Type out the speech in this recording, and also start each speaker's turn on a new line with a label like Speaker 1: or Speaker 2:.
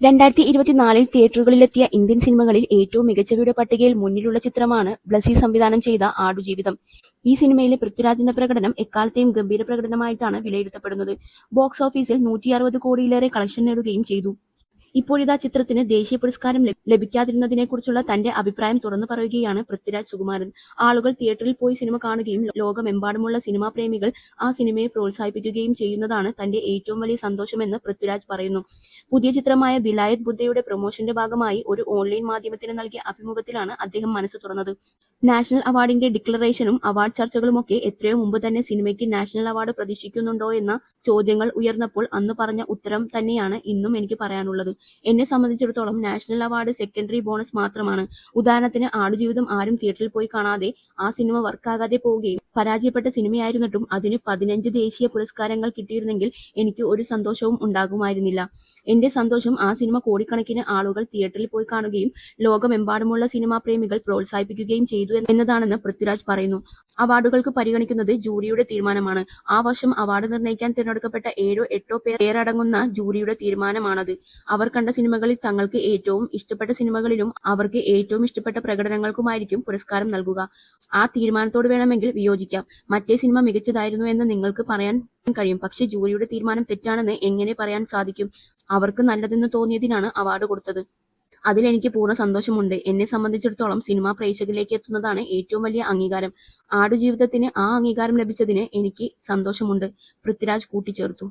Speaker 1: രണ്ടായിരത്തി ഇരുപത്തിനാലിൽ തിയേറ്ററുകളിലെത്തിയ ഇന്ത്യൻ സിനിമകളിൽ ഏറ്റവും മികച്ചവയുടെ പട്ടികയിൽ മുന്നിലുള്ള ചിത്രമാണ് ബ്ലസി സംവിധാനം ചെയ്ത ആടുജീവിതം. ഈ സിനിമയിലെ പൃഥ്വിരാജിന്റെ പ്രകടനം എക്കാലത്തെയും ഗംഭീര പ്രകടനമായിട്ടാണ് വിലയിരുത്തപ്പെടുന്നത്. ബോക്സ് ഓഫീസിൽ നൂറ്റി അറുപത് കോടിയിലേറെ കളക്ഷൻ നേടുകയും ചെയ്തു. ഇപ്പോഴിതാ ചിത്രത്തിന് ദേശീയ പുരസ്കാരം ലഭിക്കാതിരുന്നതിനെ ലഭിക്കാതിരുന്നതിനെക്കുറിച്ചുള്ള തന്റെ അഭിപ്രായം തുറന്നു പറയുകയാണ് പൃഥ്വിരാജ് സുകുമാരൻ. ആളുകൾ തിയേറ്ററിൽ പോയി സിനിമ കാണുകയും ലോകമെമ്പാടുമുള്ള സിനിമാ പ്രേമികൾ ആ സിനിമയെ പ്രോത്സാഹിപ്പിക്കുകയും ചെയ്യുന്നതാണ് തന്റെ ഏറ്റവും വലിയ സന്തോഷമെന്ന് പൃഥ്വിരാജ് പറയുന്നു. പുതിയ ചിത്രമായ വിലായത് ബുദ്ധയുടെ പ്രൊമോഷന്റെ ഭാഗമായി ഒരു ഓൺലൈൻ മാധ്യമത്തിന് നൽകിയ അഭിമുഖത്തിലാണ് അദ്ദേഹം മനസ്സ് തുറന്നത്. നാഷണൽ അവാർഡിന്റെ ഡിക്ലറേഷനും അവാർഡ് ചർച്ചകളുമൊക്കെ എത്രയോ മുമ്പ് തന്നെ സിനിമയ്ക്ക് നാഷണൽ അവാർഡ് പ്രതീക്ഷിക്കുന്നുണ്ടോ എന്ന ചോദ്യങ്ങൾ ഉയർന്നപ്പോൾ അന്ന് പറഞ്ഞ ഉത്തരം തന്നെയാണ് ഇന്നും എനിക്ക് പറയാനുള്ളത്. എന്നെ സംബന്ധിച്ചിടത്തോളം നാഷണൽ അവാർഡ് സെക്കൻഡറി ബോണസ് മാത്രമാണ്. ഉദാഹരണത്തിന് ആടുജീവിതം ആരും തിയേറ്ററിൽ പോയി കാണാതെ ആ സിനിമ വർക്കാകാതെ പോവുകയും പരാജയപ്പെട്ട സിനിമയായിരുന്നിട്ടും അതിന് പതിനഞ്ച് ദേശീയ പുരസ്കാരങ്ങൾ കിട്ടിയിരുന്നെങ്കിൽ എനിക്ക് ഒരു സന്തോഷവും ഉണ്ടാകുമായിരുന്നില്ല. എന്റെ സന്തോഷം ആ സിനിമ കോടിക്കണക്കിന് ആളുകൾ തിയേറ്ററിൽ പോയി കാണുകയും ലോകമെമ്പാടുമുള്ള സിനിമാ പ്രേമികൾ പ്രോത്സാഹിപ്പിക്കുകയും ചെയ്തു എന്നതാണെന്ന് പൃഥ്വിരാജ് പറയുന്നു. അവാർഡുകൾക്ക് പരിഗണിക്കുന്നത് ജൂറിയുടെ തീരുമാനമാണ്. ആ വർഷം അവാർഡ് നിർണയിക്കാൻ തിരഞ്ഞെടുക്കപ്പെട്ട ഏഴോ എട്ടോ പേർ പേരടങ്ങുന്ന ജൂറിയുടെ തീരുമാനമാണത്. അവർ കണ്ട സിനിമകളിൽ തങ്ങൾക്ക് ഏറ്റവും ഇഷ്ടപ്പെട്ട സിനിമകളിലും അവർക്ക് ഏറ്റവും ഇഷ്ടപ്പെട്ട പ്രകടനങ്ങൾക്കുമായിരിക്കും പുരസ്കാരം നൽകുക. ആ തീരുമാനത്തോട് വേണമെങ്കിൽ വിയോജിക്കാം. മറ്റേ സിനിമ മികച്ചതായിരുന്നു എന്ന് നിങ്ങൾക്ക് പറയാൻ കഴിയും. പക്ഷെ ജൂറിയുടെ തീരുമാനം തെറ്റാണെന്ന് എങ്ങനെ പറയാൻ സാധിക്കും? അവർക്ക് നല്ലതെന്ന് തോന്നിയതിനാണ് അവാർഡ് കൊടുത്തത്. അതിൽ എനിക്ക് പൂർണ സന്തോഷമുണ്ട്. എന്നെ സംബന്ധിച്ചിടത്തോളം സിനിമാ പ്രേക്ഷകരിലേക്ക് എത്തുന്നതാണ് ഏറ്റവും വലിയ അംഗീകാരം. ആടുജീവിതത്തിന് ആ അംഗീകാരം ലഭിച്ചതിന് എനിക്ക് സന്തോഷമുണ്ട്. പൃഥ്വിരാജ് കൂട്ടിച്ചേർത്തു.